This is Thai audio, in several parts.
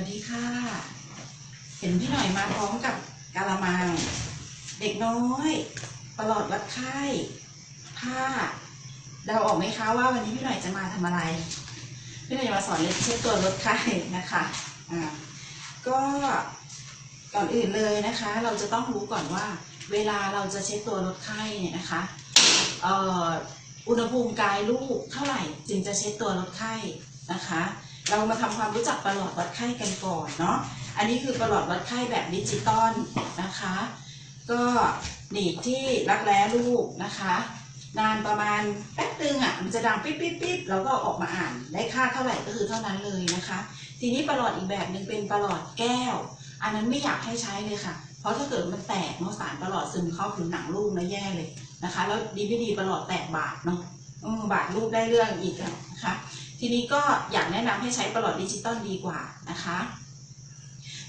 วัสดีค่ะ เห็นพี่หน่อยมาพร้อมกับกาละมัง เด็กน้อยประหลอดวัดไข้ผ้าเดาออกไหมคะว่าวันนี้พี่หน่อยจะมาทำอะไร พี่หน่อยจะมาสอนเล็บเช็ดตัวลดไข้นะคะอ่าก็ก่อนอื่นเลยนะคะ เราจะต้องรู้ก่อนว่า เวลาเราจะเช็ดตัวลดไข้เนี่ยนะคะเอ่ออุณหภูมิกายลูกเท่าไหร่จึงจะเช็ดตัวลดไข้นะคะ เรามาทำความรู้จักประหลอดวัดไข้กันก่อนเนาะ อันนี้คือประหลอดวัดไข้แบบดิจิตอลนะคะ ก็หนีบที่รักแร้ลูกนะคะ นานประมาณแป๊บนึงอะมันจะดังปิ๊บปิ๊บปิ๊บแล้วก็ออกมาอ่านได้ค่าเท่าไหร่ก็คือเท่านั้นเลยนะคะ ทีนี้ประหลอดอีกแบบหนึ่งเป็นประหลอดแก้ว อันนั้นไม่อยากให้ใช้เลยค่ะ เพราะถ้าเกิดมันแตกเนาะสารประหลอดซึมเข้าผิวหนังลูกนะแย่เลยนะคะ แล้วดีไม่ดีประหลอดแตกบาดเนาะบาดลูกได้เรื่องอีกนะคะ ทีนี้ก็อยากแนะนำให้ใช้ประหลอดดิจิตอลดีกว่านะคะ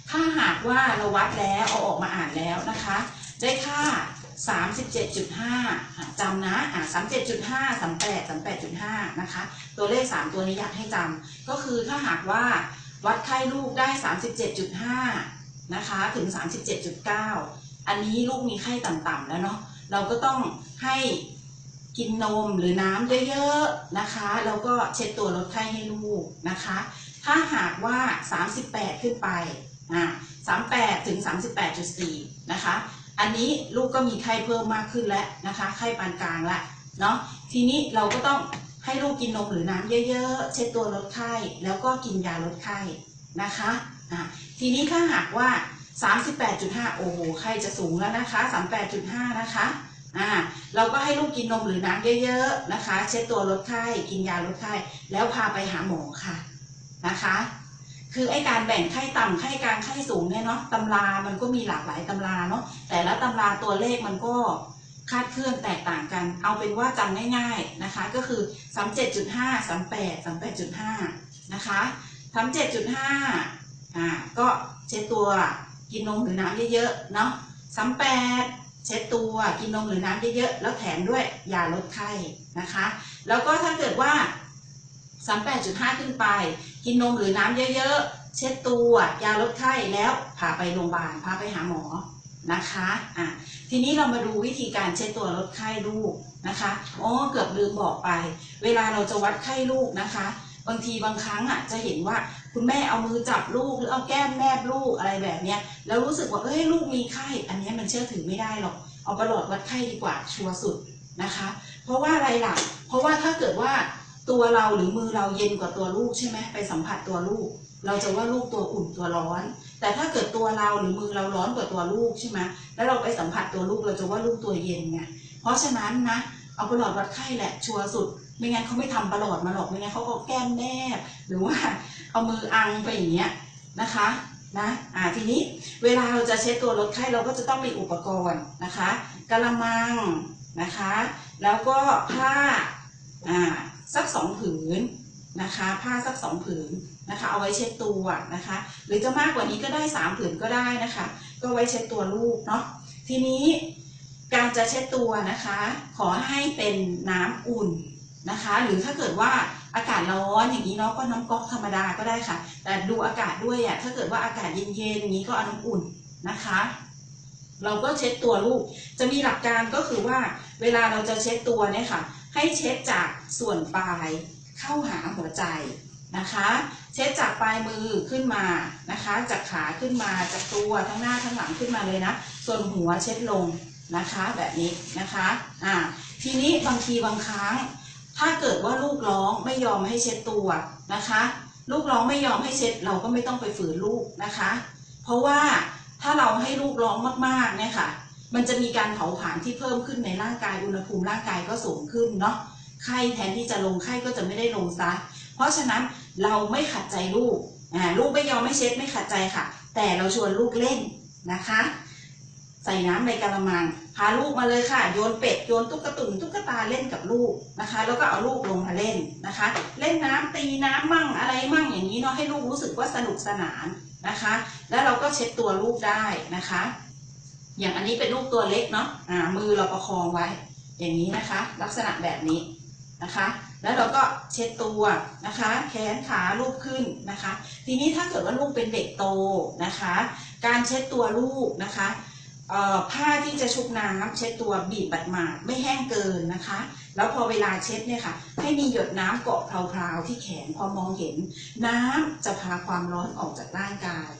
ถ้าหากว่าเราวัดแล้วเอาออกมาอ่านแล้วนะคะ ได้ค่า 37.5จำนะอะ37.5 38 38.5 นะคะ ตัวเลข 3 ตัวนี้อยากให้จำก็คือถ้าหากว่าวัดไข้ลูกได้ 37.5 นะคะถึง 37.9 อันนี้ลูกมีไข้ต่ำๆแล้วเนาะเราก็ต้องให้ กินนมหรือน้ำเยอะๆนะคะแล้วก็เช็ดตัวลดไข้ให้ลูกนะคะ ถ้าหากว่า 38 ขึ้นไปอะ38 ถึง 38.4 นะคะ อันนี้ลูกก็มีไข้เพิ่มมากขึ้นแล้วนะคะ ไข้ปานกลางแล้วเนาะทีนี้เราก็ต้องให้ลูกกินนมหรือน้ำเยอะๆ เช็ดตัวลดไข้ แล้วก็กินยาลดไข้นะคะอะทีนี้ถ้าหากว่า 38.5 โอ้โห ไข้จะสูงแล้วนะคะ 38.5 นะคะ อ่าเราก็ให้ลูกกินนมหรือน้ำเยอะๆนะคะ เช็ดตัวลดไข้กินยาลดไข้แล้วพาไปหาหมอค่ะนะคะ คือไอการแบ่งไข้ต่ำไข้กลางไข้สูงเนี่ยเนาะตำรามันก็มีหลากหลายตำราเนาะแต่ละตำราตัวเลขมันก็คาดเคลื่อนแตกต่างกัน เอาเป็นว่าจำง่ายๆนะคะ ก็คือ37.5 38 38.5นะคะ37.5อ่าก็เช็ดตัวกินนมหรือน้ำเยอะๆเนาะ38 เช็ดตัวกินนมหรือน้ำเยอะๆแล้วแถมด้วยยาลดไข้นะคะ แล้วก็ถ้าเกิดว่า 38.5 ขึ้นไป กินนมหรือน้ำเยอะๆ เช็ดตัวยาลดไข้แล้วพาไปโรงพยาบาลพาไปหาหมอนะคะอะทีนี้เรามาดูวิธีการเช็ดตัวลดไข้ลูกนะคะอ๋อเกือบลืมบอกไป เวลาเราจะวัดไข้ลูกนะคะ บางทีบางครั้งอะจะเห็นว่า คุณแม่เอามือจับลูกหรือเอาแก้มแนบลูกอะไรแบบเนี้ยแล้วรู้สึกว่าเอ้ยลูกมีไข้ อันนี้มันเชื่อถือไม่ได้หรอก เอาประหลอดวัดไข้ดีกว่าชัวร์สุดนะคะ เพราะว่าอะไรล่ะ เพราะว่าถ้าเกิดว่าตัวเราหรือมือเราเย็นกว่าตัวลูกใช่ไหมไปสัมผัสตัวลูก เราจะว่าลูกตัวอุ่นตัวร้อน แต่ถ้าเกิดตัวเราหรือมือเราร้อนกว่าตัวลูกใช่ไหมแล้วเราไปสัมผัสตัวลูกเราจะว่าลูกตัวเย็นไงเพราะฉะนั้นนะเอาประหลอดวัดไข้แหละชัวร์สุด ไม่งั้นเขาไม่ทำประหลอดมาหรอกไม่งั้นเขาก็แก้มแนบหรือว่าเอามืออังไปอย่างเงี้ยนะคะนะอ่าทีนี้เวลาเราจะเช็ดตัวลดไข้เราก็จะต้องมีอุปกรณ์นะคะกะละมังนะคะ แล้วก็ผ้าอ่าสักสองผืนนะคะ ผ้าสักสองผืนนะคะ เอาไว้เช็ดตัวนะคะ หรือจะมากกว่านี้ก็ได้สามผืนก็ได้นะคะ ก็ไว้เช็ดตัวลูกเนาะทีนี้การจะเช็ดตัวนะคะ ขอให้เป็นน้ำอุ่น นะคะ หรือถ้าเกิดว่าอากาศร้อนอย่างนี้เนาะก็น้ำก๊อกธรรมดาก็ได้ค่ะ แต่ดูอากาศด้วยอะถ้าเกิดว่าอากาศเย็นๆอย่างนี้ก็เอาน้ำอุ่นนะคะ เราก็เช็ดตัวลูก จะมีหลักการก็คือว่า เวลาเราจะเช็ดตัวเนี่ยค่ะ ให้เช็ดจากส่วนปลายเข้าหาหัวใจนะคะ เช็ดจากปลายมือขึ้นมานะคะ จากขาขึ้นมาจากตัวทั้งหน้าทั้งหลังขึ้นมาเลยนะ ส่วนหัวเช็ดลงนะคะ แบบนี้นะคะ อ่า ทีนี้บางทีบางครั้ง ถ้าเกิดว่าลูกร้องไม่ยอมให้เช็ดตัวนะคะ ลูกร้องไม่ยอมให้เช็ดเราก็ไม่ต้องไปฝืนลูกนะคะ เพราะว่าถ้าเราให้ลูกร้องมากๆเนี่ยค่ะ มันจะมีการเผาผลาญที่เพิ่มขึ้นในร่างกายอุณหภูมิร่างกายก็สูงขึ้นเนาะไข้แทนที่จะลงไข้ก็จะไม่ได้ลงซะ เพราะฉะนั้นเราไม่ขัดใจลูกอ่าลูกไม่ยอมไม่เช็ดไม่ขัดใจค่ะ แต่เราชวนลูกเล่นนะคะ ใส่น้ำในกระมัง พาลูกมาเลยค่ะ โยนเป็ด โยนตุ๊กตุ่นตุ๊กตาเล่นกับลูกนะคะ แล้วก็เอาลูกลงมาเล่นนะคะ เล่นน้ำตีน้ำมั่งอะไรมั่งอย่างนี้เนาะให้ลูกรู้สึกว่าสนุกสนานนะคะ แล้วเราก็เช็ดตัวลูกได้นะคะ อย่างอันนี้เป็นลูกตัวเล็กเนาะอ่ามือเราประคองไว้ อย่างนี้นะคะ ลักษณะแบบนี้นะคะ แล้วเราก็เช็ดตัวนะคะ แขนขาลูบขึ้นนะคะ ทีนี้ถ้าเกิดว่าลูกเป็นเด็กโตนะคะ การเช็ดตัวลูกนะคะ ผ้าที่จะชุบน้ำเช็ดตัวบีบบัดหมาดไม่แห้งเกินนะคะ แล้วพอเวลาเช็ดเนี่ยค่ะ ให้มีหยดน้ำเกาะพราวๆที่แขนพอมองเห็น น้ำจะพาความร้อนออกจากร่างกาย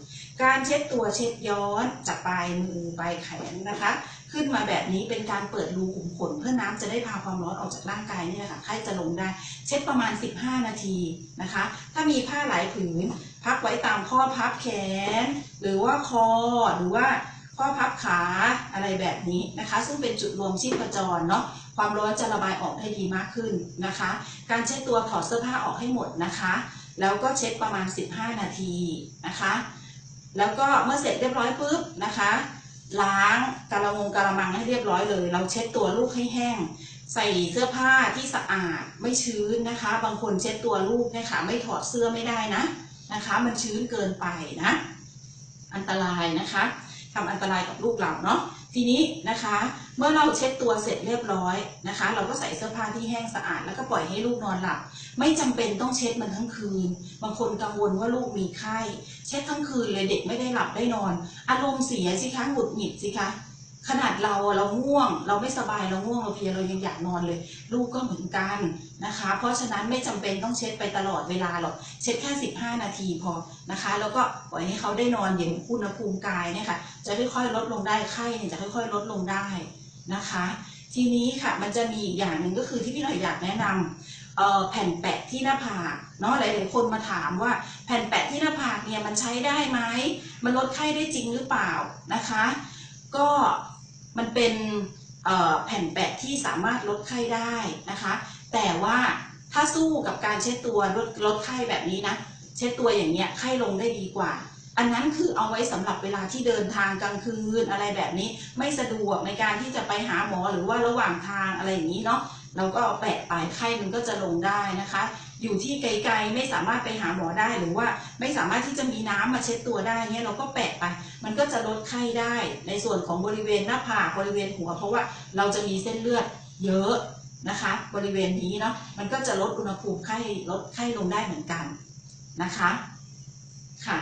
การเช็ดตัวเช็ดย้อนจากปลายมือปลายแขนนะคะ ขึ้นมาแบบนี้เป็นการเปิดรูขุมขนเพื่อน้ำจะได้พาความร้อนออกจากร่างกายเนี่ยค่ะไข้จะลงได้เช็ดประมาณ 15 นาทีนะคะ ถ้ามีผ้าหลายผืน พักไว้ตามข้อพับแขน หรือว่าคอหรือว่า ข้อพับขาอะไรแบบนี้นะคะ ซึ่งเป็นจุดรวมชีพจรเนาะความร้อนจะระบายออกได้ดีมากขึ้นนะคะ การเช็ดตัวถอดเสื้อผ้าออกให้หมดนะคะ แล้วก็เช็ดประมาณ 15 นาทีนะคะ แล้วก็เมื่อเสร็จเรียบร้อยปุ๊บนะคะ ล้างกระมงกระมังให้เรียบร้อยเลย เราเช็ดตัวลูกให้แห้งใส่เสื้อผ้าที่สะอาดไม่ชื้นนะคะ บางคนเช็ดตัวลูกเนี่ยค่ะไม่ถอดเสื้อไม่ได้นะนะคะ มันชื้นเกินไปนะ อันตรายนะคะ ทำอันตรายกับลูกเราเนาะทีนี้นะคะเมื่อเราเช็ดตัวเสร็จเรียบร้อยนะคะ เราก็ใส่เสื้อผ้าที่แห้งสะอาด แล้วก็ปล่อยให้ลูกนอนหลับ ไม่จำเป็นต้องเช็ดมันทั้งคืน บางคนกังวลว่าลูกมีไข้ เช็ดทั้งคืนเลยเด็กไม่ได้หลับได้นอน อารมณ์เสียสิคะหงุดหงิดสิคะ ขนาดเราอะเราง่วง เราไม่สบายเราง่วงเราเพลียเรายังอยากนอนเลย ลูกก็เหมือนกันนะคะ เพราะฉะนั้นไม่จำเป็นต้องเช็ดไปตลอดเวลาหรอกเช็ดแค่ 15 นาทีพอนะคะ แล้วก็ปล่อยให้เขาได้นอนเดี๋ยวอุณหภูมิกายเนี่ยค่ะจะค่อยๆลดลงได้ไข้เนี่ยจะค่อยๆ ลดลงได้นะคะ ทีนี้ค่ะมันจะมีอีกอย่างหนึ่งก็คือที่พี่หน่อยอยากแนะนำแผ่นแปะที่หน้าผากเนาะหลายๆคนมาถามว่าแผ่นแปะที่หน้าผากเนี่ยมันใช้ได้ไหมมันลดไข้ได้จริงหรือเปล่านะคะ ก็ มันเป็นแผ่นแปะที่สามารถลดไข้ได้นะคะ แต่ว่าถ้าสู้กับการเช็ดตัวลดลดไข้แบบนี้นะ เช็ดตัวอย่างเงี้ยไข้ลงได้ดีกว่า อันนั้นคือเอาไว้สำหรับเวลาที่เดินทางกลางคืนอะไรแบบนี้ ไม่สะดวกในการที่จะไปหาหมอหรือว่าระหว่างทางอะไรอย่างนี้เนาะ เราก็เอาแปะไปไข้มันก็จะลงได้นะคะ อยู่ที่ไกลๆไม่สามารถไปหาหมอได้หรือว่าไม่สามารถที่จะมีน้ำมาเช็ดตัวได้เงี้ยเราก็แปะไป มันก็จะลดไข้ได้ ในส่วนของบริเวณหน้าผากบริเวณหัว เพราะว่าเราจะมีเส้นเลือดเยอะนะคะ บริเวณนี้เนาะมันก็จะลดอุณหภูมิไข้ลดไข้ลงได้เหมือนกันนะคะค่ะ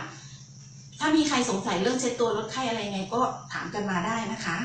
ถ้ามีใครสงสัยเรื่องเช็ดตัวลดไข้อะไรไงก็ถามกันมาได้นะคะ